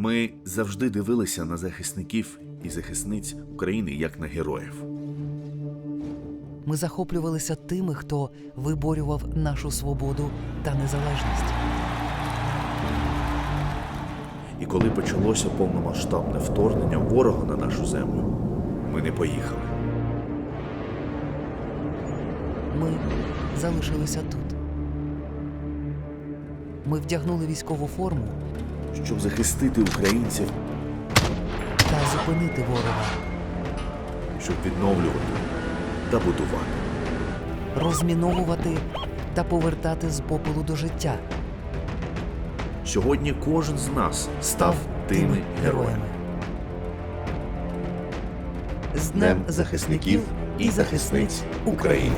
Ми завжди дивилися на захисників і захисниць України як на героїв. Ми захоплювалися тими, хто виборював нашу свободу та незалежність. І коли почалося повномасштабне вторгнення ворога на нашу землю, ми не поїхали. Ми залишилися тут. Ми вдягнули військову форму Щоб захистити українців, та зупинити ворога, щоб відновлювати та будувати. розміновувати та повертати з попелу до життя. Сьогодні кожен з нас став тими героями. З Днем захисників і захисниць України!